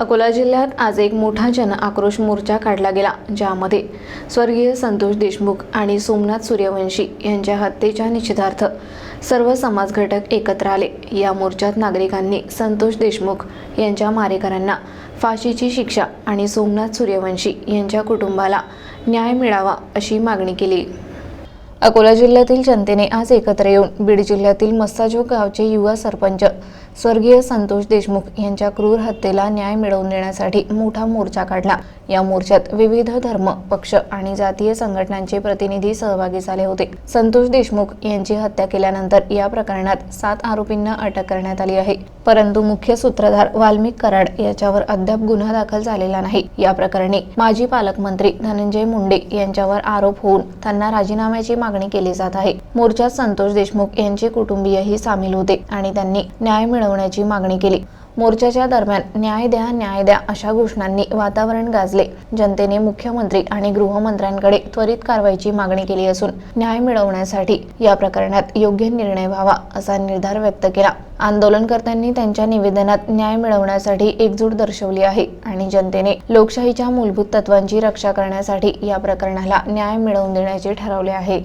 अकोला जिल्ह्यात आज एक मोठा जन आक्रोश मोर्चा काढला गेला ज्यामध्ये स्वर्गीय संतोष देशमुख आणि सोमनाथ सूर्यवंशी यांच्या हत्येच्या निषेधार्थ सर्व समाज घटक एकत्र आले. या मोर्चात नागरिकांनी संतोष देशमुख यांच्या मारेकऱ्यांना फाशीची शिक्षा आणि सोमनाथ सूर्यवंशी यांच्या कुटुंबाला न्याय मिळावा अशी मागणी केली. अकोला जिल्ह्यातील जनतेने आज एकत्र येऊन बीड जिल्ह्यातील मस्साजोग गावचे युवा सरपंच स्वर्गीय संतोष देशमुख यांच्या क्रूर हत्येला न्याय मिळवून देण्यासाठी मोठा मोर्चा काढला. या मोर्चात विविध धर्म पक्ष आणि जातीय संघटनांचे प्रतिनिधी सहभागी झाले होते. संतोष देशमुख यांची हत्या केल्यानंतर या प्रकरणात सात आरोपींना अटक करण्यात आली आहे. परंतु मुख्य सूत्रधार वाल्मिक कराड याच्यावर अद्याप गुन्हा दाखल झालेला नाही. या प्रकरणी माजी पालकमंत्री धनंजय मुंडे यांच्यावर आरोप होऊन त्यांना राजीनाम्याची मागणी केली जात आहे. मोर्चात संतोष देशमुख यांचे कुटुंबीयही सामील होते आणि त्यांनी न्याय मिळवण्याची मागणी केली. मोर्चाच्या दरम्यान न्याय द्या न्याय द्या अशा घोषणांनी वातावरण गाजले. जनतेने मुख्यमंत्री आणि गृहमंत्र्यांकडे त्वरित कारवाईची मागणी केली असून न्याय मिळवण्यासाठी या प्रकरणात योग्य निर्णय व्हावा असा निर्धार व्यक्त केला. आंदोलनकर्त्यांनी त्यांच्या निवेदनात न्याय मिळवण्यासाठी एकजूट दर्शवली आहे आणि जनतेने लोकशाहीच्या मूलभूत तत्वांची रक्षा करण्यासाठी या प्रकरणाला न्याय मिळवून देण्याचे ठरवले आहे.